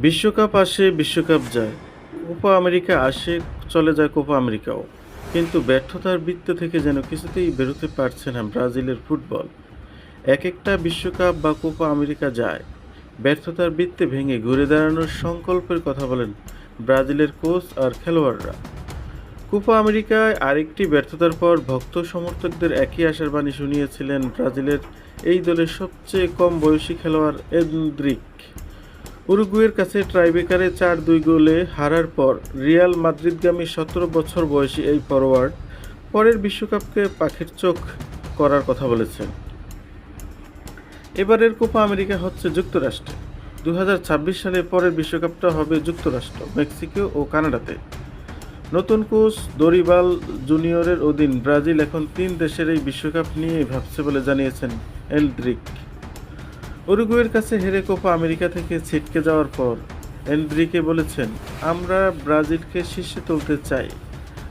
বিশ্বকাপ আসে, বিশ্বকাপ যায়। কোপা আমেরিকা আসে, চলে যায় কোপা আমেরিকাও। কিন্তু ব্যর্থতার বৃত্ত থেকে যেন কিছুতেই বেরোতে পারছে না ব্রাজিলের ফুটবল। এক একটা বিশ্বকাপ বা কোপা আমেরিকা যায়। ব্যর্থতার বৃত্তে ভেঙে ঘুরে দাঁড়ানোর সংকল্পের কথা বলেন ব্রাজিলের কোচ আর খেলোয়াড়রা। কোপা আমেরিকায় আরেকটি ব্যর্থতার পর ভক্ত সমর্থকদের একই আশার বাণী শুনিয়েছিলেন ব্রাজিলের এই দলের সবচেয়ে কম বয়সী খেলোয়াড় এন্দ্রিক। উরুগুয়ের কাছে ট্রাইবেকারে চার দুই গোলে হারার পর রিয়াল মাদ্রিদগামী সতেরো বছর বয়সী এই ফরোয়ার্ড পরের বিশ্বকাপকে পাখির চোখ করার কথা বলেছেন। এবারের কোপা আমেরিকা হচ্ছে যুক্তরাষ্ট্রে। দু হাজার ছাব্বিশ সালে পরের বিশ্বকাপটা হবে যুক্তরাষ্ট্র, মেক্সিকো ও কানাডাতে। নতুন কোচ দরিবাল জুনিয়রের অধীন ব্রাজিল এখন তিন দেশের এই বিশ্বকাপ নিয়েই ভাবছে বলে জানিয়েছেন এলড্রিক। উরুগুয়ের কাছে হেরে কোপা আমেরিকা থেকে ছিটকে যাওয়ার পর এন্ড্রিকে বলেছেন, আমরা ব্রাজিলকে শীর্ষে তুলতে চাই।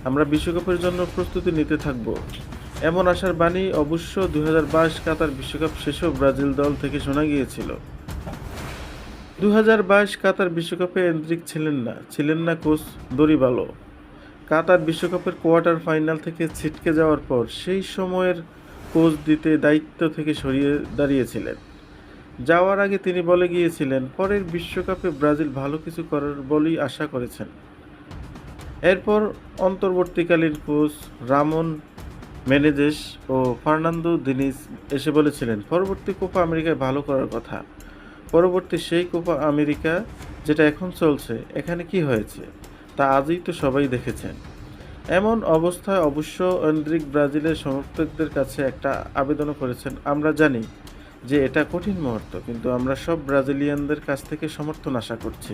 আমরা বিশ্বকাপের জন্য প্রস্তুতি নিতে থাকব। এমন আশার বাণী অবশ্য দু হাজার বাইশ কাতার বিশ্বকাপ শেষেও ব্রাজিল দল থেকে শোনা গিয়েছিল। দু হাজার বাইশ কাতার বিশ্বকাপে এন্দ্রিক ছিলেন না ছিলেন না কোচ দরিবালো। কাতার বিশ্বকাপের কোয়ার্টার ফাইনাল থেকে ছিটকে যাওয়ার পর সেই সময়ের কোচ দিতে দায়িত্ব থেকে সরিয়ে দাঁড়িয়েছিলেন। যাওয়ার আগে তিনি বলে গিয়েছিলেন, পরের বিশ্বকাপে ব্রাজিল ভালো কিছু করার বলেই আশা করেছেন। এরপর অন্তর্বর্তীকালীন কোচ রামন মেনেজেস ও ফার্নান্দো দিনিস এসে বলেছিলেন, পরবর্তী কোপা আমেরিকায় ভালো করার কথা। পরবর্তী সেই কোপা আমেরিকা যেটা এখন চলছে, এখানে কি হয়েছে? তা আজই তো সবাই দেখেছেন। এমন অবস্থায় অবশ্য এন্ড্রিক ব্রাজিলের সমর্থকদের কাছে একটা আবেদনও করেছেন, আমরা জানি যে এটা কঠিন মুহূর্ত কিন্তু আমরা সব ব্রাজিলিয়ানদের কাছ থেকে সমর্থন আশা করছি।